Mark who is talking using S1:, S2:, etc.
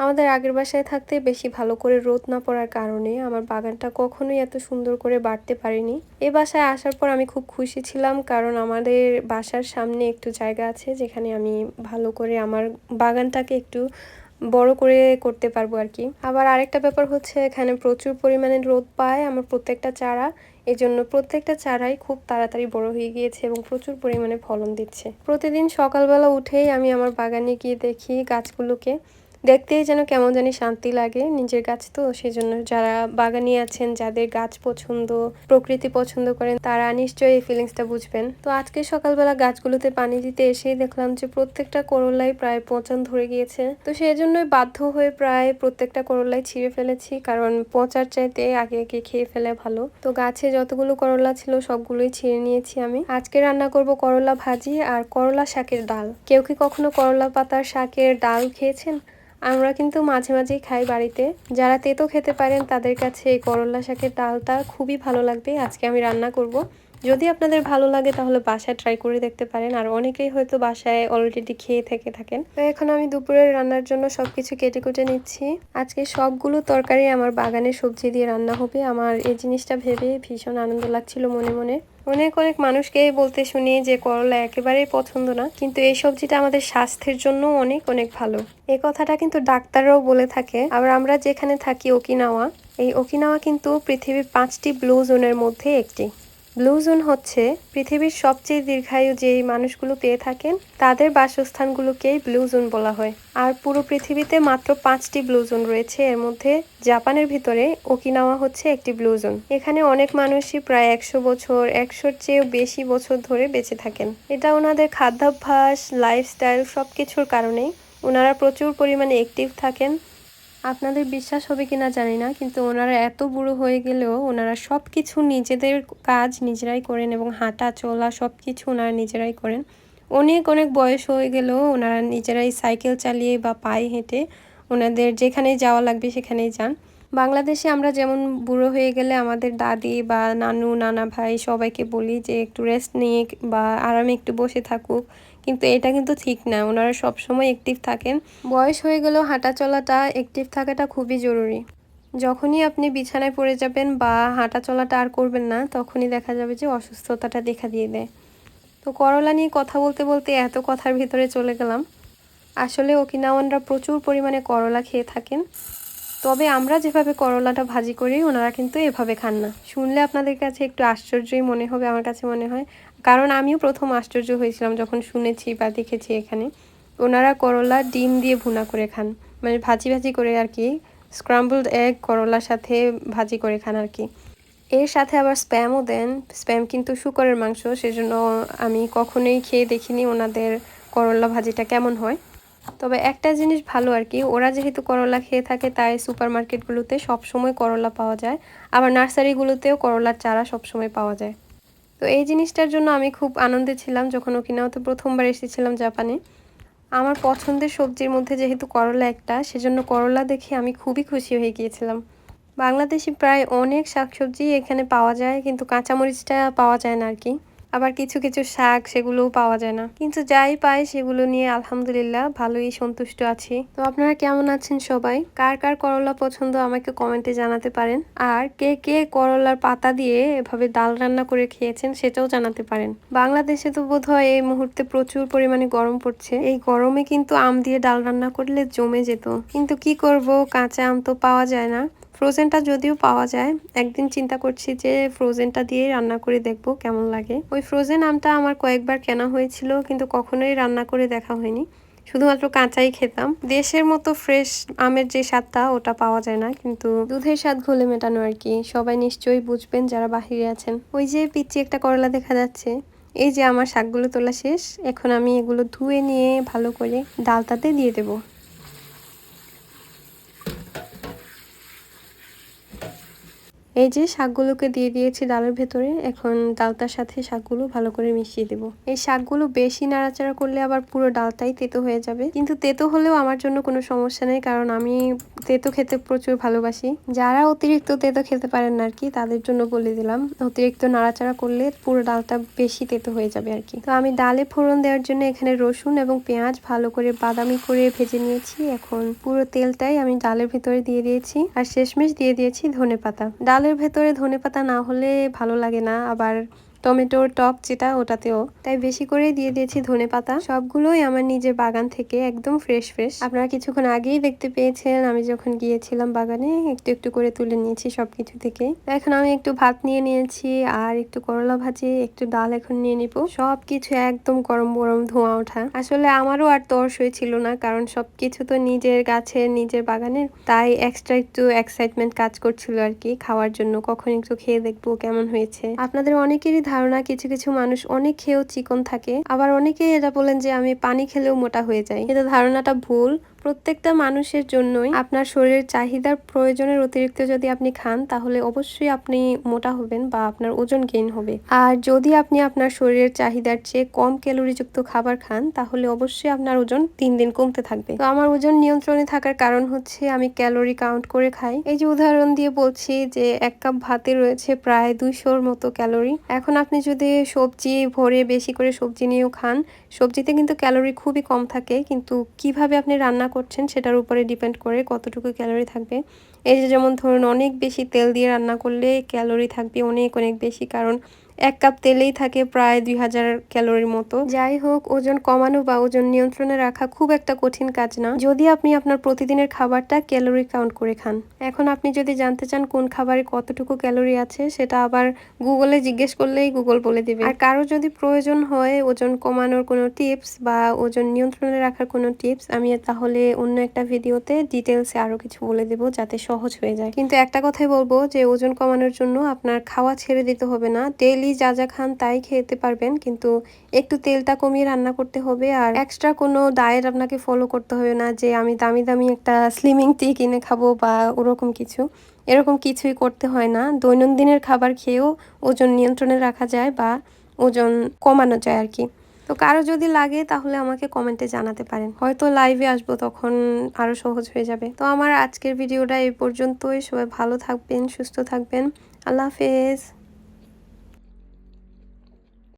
S1: আমাদের আগের বাসায় থাকতে বেশি ভালো করে রোদ না পড়ার কারণে আমার বাগানটা কখনোই এত সুন্দর করে বাড়তে পারেনি। এ বাসায় আসার পর আমি খুব খুশি ছিলাম কারণ আমাদের বাসার সামনে একটু জায়গা আছে যেখানে আমি ভালো করে আমার বাগানটাকে একটু বড় করে করতে পারব আর কি। আবার আরেকটা ব্যাপার হচ্ছে এখানে প্রচুর পরিমাণে রোদ পায় আমার প্রত্যেকটা চারা। এই জন্য প্রত্যেকটা চারাই খুব তাড়াতাড়ি বড় হয়ে গিয়েছে এবং প্রচুর পরিমাণে ফলন দিচ্ছে। প্রতিদিন সকালবেলা উঠেই আমি আমার বাগানে গিয়ে দেখি গাছগুলোকে। দেখতেই যেন কেমন জানি শান্তি লাগে নিজের গাছ তো সেই জন্য যারা বাগানি আছেন, যাদের গাছ পছন্দ, প্রকৃতি পছন্দ করেন, তারা নিশ্চয়ই এই ফিলিংসটা বুঝবেন। তো আজকে সকালবেলা গাছগুলোতে পানি দিতে এসেই দেখলাম যে প্রত্যেকটা করলাই প্রায় পচান ধরে গিয়েছে। তো সেই জন্যই বাধ্য হয়ে প্রায় প্রত্যেকটা করলাই ছিঁড়ে ফেলেছি, কারণ পচার চাইতে আগে আগে খেয়ে ফেলে ভালো। তো গাছে যতগুলো করলা ছিল সবগুলোই ছিঁড়ে নিয়েছি আমি। আজকে রান্না করব করলা ভাজি আর করলা শাকের ডাল। কেউ কি কখনো করলা পাতার শাকের ডাল খেয়েছেন? আমরা কিন্তু মাঝে মাঝেই খাই বাড়িতে। যারা তেতো খেতে পারেন, তাদের কাছে করলা শাকের ডালটা খুবই ভালো লাগবে। আজকে আমি রান্না করব। যদি আপনাদের ভালো লাগে তাহলে বাসায় ট্রাই করে দেখতে পারেন। আর অনেকেই হয়তো বাসায় অলরেডি খেয়ে থেকে থাকেন। তো এখন আমি দুপুরের রান্নার জন্য সবকিছু কেটে কুটে নিচ্ছি। আজকে সবগুলো তরকারি আমার বাগানে সবজি দিয়ে রান্না হবে। আমার এই জিনিসটা ভেবে ভীষণ আনন্দ লাগছিল মনে মনে। অনেক অনেক মানুষকে বলতে শুনি যে করলা একেবারেই পছন্দ না, কিন্তু এই সবজিটা আমাদের স্বাস্থ্যের জন্য অনেক অনেক ভালো। এই কথাটা কিন্তু ডাক্তাররাও বলে থাকে। আবার আমরা যেখানে থাকি ওকিনাওয়া। এই ওকিনাওয়া কিন্তু পৃথিবীর পাঁচটি ব্লু জোনের মধ্যে একটি। ব্লু জোন হচ্ছে পৃথিবীর সবচেয়ে দীর্ঘায়ু যেই মানুষগুলো পেয়ে থাকেন, তাদের বাসস্থানগুলোকেই ব্লু জোন বলা হয়। আর পুরো পৃথিবীতে মাত্র পাঁচটি ব্লু জোন রয়েছে, এর মধ্যে জাপানের ভিতরে ওকিনাওয়া হচ্ছে একটি ব্লু জোন। এখানে অনেক মানুষই প্রায় একশো বছর, একশোর চেয়েও বেশি বছর ধরে বেঁচে থাকেন। এটা ওনাদের খাদ্যাভ্যাস লাইফস্টাইল সব কিছুর কারণেই ওনারা প্রচুর পরিমাণে অ্যাক্টিভ থাকেন। আপনাদের বিশ্বাস হবে কি না জানি না, কিন্তু ওনারা এত বুড়ো হয়ে গেলেও ওনারা সব কিছু নিজেদের কাজ নিজেরাই করেন এবং হাঁটা, চলা সব কিছু ওনারা নিজেরাই করেন। অনেক অনেক বয়স হয়ে গেলেও ওনারা নিজেরাই সাইকেল চালিয়ে বা পায়ে হেঁটে ওনাদের যেখানে যাওয়া লাগবে সেখানেই যান। বাংলাদেশে আমরা যেমন বুড়ো হয়ে গেলে আমাদের দাদি বা নানু, নানা ভাই সবাইকে বলি যে একটু রেস্ট নিয়ে বা আরামে একটু বসে থাকুক। কিন্তু এটা কিন্তু ঠিক না। ওনারা সবসময় অ্যাক্টিভ থাকেন। বয়স হয়ে গেলেও হাঁটা চলাটা অ্যাক্টিভ থাকাটা খুবই জরুরি। যখনই আপনি বিছানায় পড়ে যাবেন বা হাঁটা চলাটা আর করবেন না, তখনই দেখা যাবে যে অসুস্থতাটা দেখা দিয়ে দেয়। তো করলা নিয়ে কথা বলতে বলতে এত কথার ভিতরে চলে গেলাম। আসলে ওকিনাওয়ানরা প্রচুর পরিমাণে করলা খেয়ে থাকেন। তবে আমরা যেভাবে করলাটা ভাজি করি, ওনারা কিন্তু এভাবে খান না। শুনলে আপনাদের কাছে একটু আশ্চর্যই মনে হবে, আমার কাছে মনে হয়। কারণ আমিও প্রথম আশ্চর্য হয়েছিলাম যখন শুনেছি বা দেখেছি এখানে। ওনারা করলা ডিম দিয়ে ভুনা করে খান। মানে ভাজি ভাজি করে আর কি স্ক্রাম্বলড এগ করলার সাথে ভাজি করে খান আর কি। এর সাথে আবার স্প্যামও দেন। স্প্যাম কিন্তু শুকরের মাংস, সেজন্য আমি কখনোই খেয়ে দেখিনি ওনাদের করলা ভাজিটা কেমন হয়। তবে একটা জিনিস ভালো আর কি, ওরা যেহেতু করলা খেয়ে থাকে, তাই সুপার মার্কেটগুলোতে সবসময় করলা পাওয়া যায়। আবার নার্সারিগুলোতেও করলার চারা সবসময় পাওয়া যায়। তো এই জিনিসটার জন্য আমি খুব আনন্দে ছিলাম যখন ওকিনাওতে প্রথমবার এসেছিলাম জাপানে। আমার পছন্দের সবজির মধ্যে যেহেতু করলা একটা, সেজন্য করলা দেখে আমি খুবই খুশি হয়ে গিয়েছিলাম। বাংলাদেশি প্রায় অনেক শাকসবজি এখানে পাওয়া যায়, কিন্তু কাঁচামরিচটা পাওয়া যায় না আর কি। আবার কিছু কিছু শাক সেগুলোও পাওয়া যায় না। কিন্তু যাই পাই সেগুলো নিয়ে আলহামদুলিল্লাহ ভালোই সন্তুষ্ট আছি। তো আপনারা কেমন আছেন সবাই? কার কার করলা পছন্দ আমাকে কমেন্টে জানাতে পারেন। আর কে কে করলার পাতা দিয়ে এভাবে ডাল রান্না করে খেয়েছেন সেটাও জানাতে পারেন। বাংলাদেশে তো বোধ হয় এই মুহূর্তে প্রচুর পরিমাণে গরম পড়ছে। এই গরমে কিন্তু আম দিয়ে ডাল রান্না করলে জমে যেত। কিন্তু কি করব? কাঁচা আম তো পাওয়া যায় না। ফ্রোজেনটা যদিও পাওয়া যায়, একদিন চিন্তা করছি যে ফ্রোজেনটা দিয়ে রান্না করে দেখব কেমন লাগে। ওই ফ্রোজেন আমটা আমার কয়েকবার কেনা হয়েছিল, কিন্তু কখনোই রান্না করে দেখা হয়নি। শুধুমাত্র কাঁচাই খেতাম। দেশের মতো ফ্রেশ আমের যে স্বাদটা, ওটা পাওয়া যায় না, কিন্তু দুধের স্বাদ ঘোলে মেটানো আর কি। সবাই নিশ্চয়ই বুঝবেন যারা বাহিরে আছেন। ওই যে পিচ্ছি একটা করলা দেখা যাচ্ছে। এই যে আমার শাকগুলো তোলা শেষ, এখন আমি এগুলো ধুয়ে নিয়ে ভালো করে ডালটাতে দিয়ে দেবো। এই যে শাকগুলোকে দিয়ে দিয়েছি ডালের ভেতরে, এখন ডালটার সাথে শাকগুলো ভালো করে মিশিয়ে দেব। এই শাকগুলো বেশি নাড়াচাড়া করলে আবার পুরো ডালটাই তেতো হয়ে যাবে। কিন্তু তেতো হলেও আমার জন্য কোনো সমস্যা নেই, কারণ আমি তেতো খেতে প্রচুর ভালোবাসি। যারা অতিরিক্ত তেতো খেতে পারেন না আর কি তাদের জন্য বলে দিলাম, অতিরিক্ত নাড়াচাড়া করলে পুরো ডালটা বেশি তেতো হয়ে যাবে আর কি তো আমি ডালে ফোড়ন দেওয়ার জন্য এখানে রসুন এবং পেঁয়াজ ভালো করে বাদামি করে ভেজে নিয়েছি। এখন পুরো তেলটাই আমি ডালের ভিতরে দিয়ে দিয়েছি। আর শেষমেশ দিয়ে দিয়েছি ধনে পাতা ভেতরে ধনে পাতা না হলে ভালো লাগে না। আবার টমেটোর টক যেটা ওটাতেও। তাই বেশি করে দিয়ে দিয়েছি ধনে পাতা। সবগুলোই আমার নিজের বাগান থেকে একদম ফ্রেশ ফ্রেশ আপনারা কিছুক্ষণ আগেই দেখতে পেয়েছেন, আমি যখন গিয়েছিলাম বাগানে, একটু একটু করে তুলে নিয়েছি সবকিছু থেকে। এখন আমি একটু ভাত নিয়ে নিয়েছি, আর একটু করলা ভাজি, একটু ডাল এখন নিয়ে নিব। সবকিছু একদম গরম গরম ধোঁয়া ওঠা। আসলে আমারও আর তর্স হয়েছিল না, কারণ সবকিছু তো নিজের গাছের নিজের বাগানের তাই এক্সট্রা একটু এক্সাইটমেন্ট কাজ করছিল আর কি, খাওয়ার জন্য। কখন একটু খেয়ে দেখব কেমন হয়েছে। আপনাদের অনেকেরই ধারণা, কিছু কিছু মানুষ অনেক খেয়েও চিকন থাকে। আবার অনেকেই এটা বলেন যে, আমি পানি খেলেও মোটা হয়ে যাই। এটা ধারণাটা ভুল। প্রত্যেকটা মানুষের জন্যই আপনার শরীরের চাহিদার প্রয়োজনের অতিরিক্ত যদি আপনি খান, তাহলে অবশ্যই আপনি মোটা হবেন বা আপনার ওজন গেইন হবে। আর যদি আপনি আপনার শরীরের চাহিদার চেয়ে কম ক্যালোরিযুক্ত খাবার খান, তাহলে অবশ্যই আপনার ওজন তিন দিন কমতে থাকবে। তো আমার ওজন নিয়ন্ত্রণে থাকার কারণ হচ্ছে আমি ক্যালোরি কাউন্ট করে খাই। এই যে উদাহরণ দিয়ে বলছি যে এক কাপ ভাতে রয়েছে প্রায় দুইশোর মতো ক্যালোরি। এখন আপনি যদি সবজি ভরে বেশি করে সবজি নিয়েও খান, সবজিতে কিন্তু ক্যালোরি খুবই কম থাকে, কিন্তু কীভাবে আপনি রান্না করছেন, সেটার উপরে ডিপেন্ড করে কতটুকু ক্যালোরি থাকবে। এই যে যেমন ধরুন, অনেক বেশি তেল দিয়ে রান্না করলে ক্যালোরি থাকবে অনেক অনেক বেশি। কারণ এক কাপ তেলেই থাকে প্রায় দুই হাজার ক্যালোরির মতো। যাই হোক, ওজন কমানো বা ওজন নিয়ন্ত্রণে রাখা খুব একটা কঠিন কাজ না। যদি আপনি আপনার প্রতিদিনের খাবারটা ক্যালোরি কাউন্ট করে খান। এখন আপনি যদি জানতে চান কোন খাবারে কতটুকু ক্যালোরি আছে, সেটা আবার গুগলে জিজ্ঞেস করলেই গুগল বলে দেবে। আর কারও যদি প্রয়োজন হয় ওজন কমানোর কোনো টিপস বা ওজন নিয়ন্ত্রণে রাখার কোনো টিপস, আমি তাহলে অন্য একটা ভিডিওতে ডিটেলসে আরও কিছু বলে দেব যাতে সহজ হয়ে যায়। কিন্তু একটা কথাই বলব যে, ওজন কমানোর জন্য আপনার খাওয়া ছেড়ে দিতে হবে না। ডেইলি যা যা খান তাই খেতে পারবেন, কিন্তু একটু তেলটা কমিয়ে রান্না করতে হবে আর এক্সট্রা কোনো ডায়েট আপনাকে ফলো করতে হবে না যে আমি দামি দামি একটা স্লিমিং টি কিনে খাব বা ওরকম কিছু। এরকম কিছুই করতে হয় না। দৈনন্দিনের খাবার খেয়েও ওজন নিয়ন্ত্রণে রাখা যায় বা ওজন কমানো যায় আর কি। তো কারও যদি লাগে তাহলে আমাকে কমেন্টে জানাতে পারেন। হয়তো লাইভে আসব তখন আরও সহজ হয়ে যাবে। তো আমার আজকের ভিডিওটা এই পর্যন্তই। সবাই ভালো থাকবেন, সুস্থ থাকবেন। আল্লাহ হাফেজ।